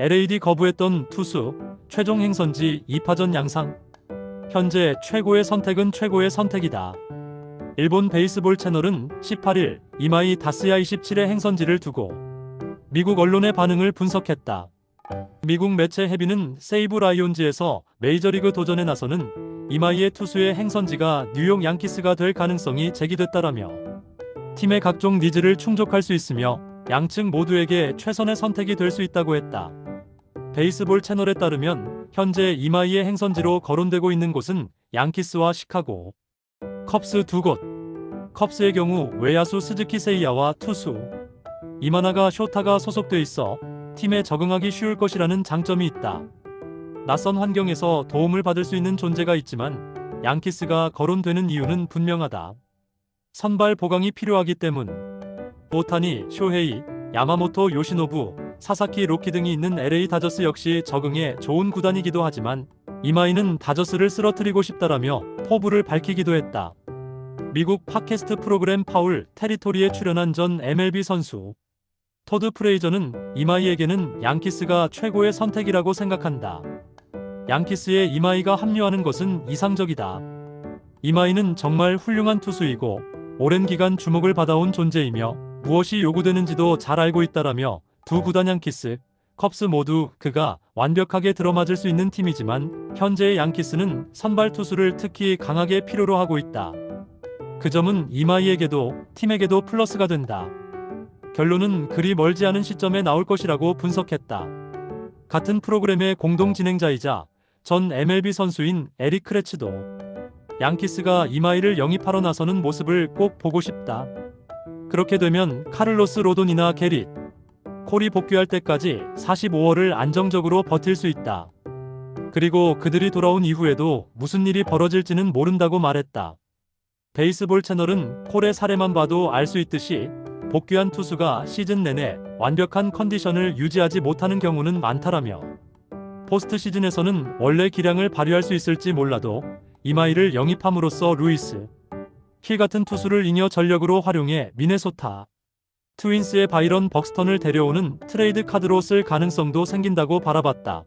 LAD 거부했던 투수 최종 행선지 2파전 양상. 현재 최고의 선택은 최고의 선택이다. 일본 베이스볼 채널은 18일 이마이 다스야 27의 행선지를 두고 미국 언론의 반응을 분석했다. 미국 매체 헤비는 세이브 라이온즈에서 메이저리그 도전에 나서는 이마이의 투수의 행선지가 뉴욕 양키스가 될 가능성이 제기됐다라며 팀의 각종 니즈를 충족할 수 있으며 양측 모두에게 최선의 선택이 될 수 있다고 했다. 베이스볼 채널에 따르면 현재 이마이의 행선지로 거론되고 있는 곳은 양키스와 시카고, 컵스 두 곳. 컵스의 경우 외야수 스즈키 세이야와 투수 이마나가 쇼타가 소속돼 있어 팀에 적응하기 쉬울 것이라는 장점이 있다. 낯선 환경에서 도움을 받을 수 있는 존재가 있지만 양키스가 거론되는 이유는 분명하다. 선발 보강이 필요하기 때문. 오타니, 쇼헤이, 야마모토 요시노부, 사사키 로키 등이 있는 LA 다저스 역시 적응에 좋은 구단이기도 하지만 이마이는 다저스를 쓰러뜨리고 싶다라며 포부를 밝히기도 했다. 미국 팟캐스트 프로그램 파울 테리토리에 출연한 전 MLB 선수 토드 프레이저는 이마이에게는 양키스가 최고의 선택이라고 생각한다. 양키스에 이마이가 합류하는 것은 이상적이다. 이마이는 정말 훌륭한 투수이고 오랜 기간 주목을 받아온 존재이며 무엇이 요구되는지도 잘 알고 있다라며 두 구단 양키스, 컵스 모두 그가 완벽하게 들어맞을 수 있는 팀이지만 현재의 양키스는 선발 투수를 특히 강하게 필요로 하고 있다. 그 점은 이마이에게도 팀에게도 플러스가 된다. 결론은 그리 멀지 않은 시점에 나올 것이라고 분석했다. 같은 프로그램의 공동 진행자이자 전 MLB 선수인 에릭 크레츠도 양키스가 이마이를 영입하러 나서는 모습을 꼭 보고 싶다. 그렇게 되면 카를로스 로돈이나 게릿, 콜이 복귀할 때까지 45월을 안정적으로 버틸 수 있다. 그리고 그들이 돌아온 이후에도 무슨 일이 벌어질지는 모른다고 말했다. 베이스볼 채널은 콜의 사례만 봐도 알 수 있듯이 복귀한 투수가 시즌 내내 완벽한 컨디션을 유지하지 못하는 경우는 많다라며 포스트 시즌에서는 원래 기량을 발휘할 수 있을지 몰라도 이마이를 영입함으로써 루이스 힐 같은 투수를 잉여 전력으로 활용해 미네소타 트윈스의 바이런 벅스턴을 데려오는 트레이드 카드로 쓸 가능성도 생긴다고 바라봤다.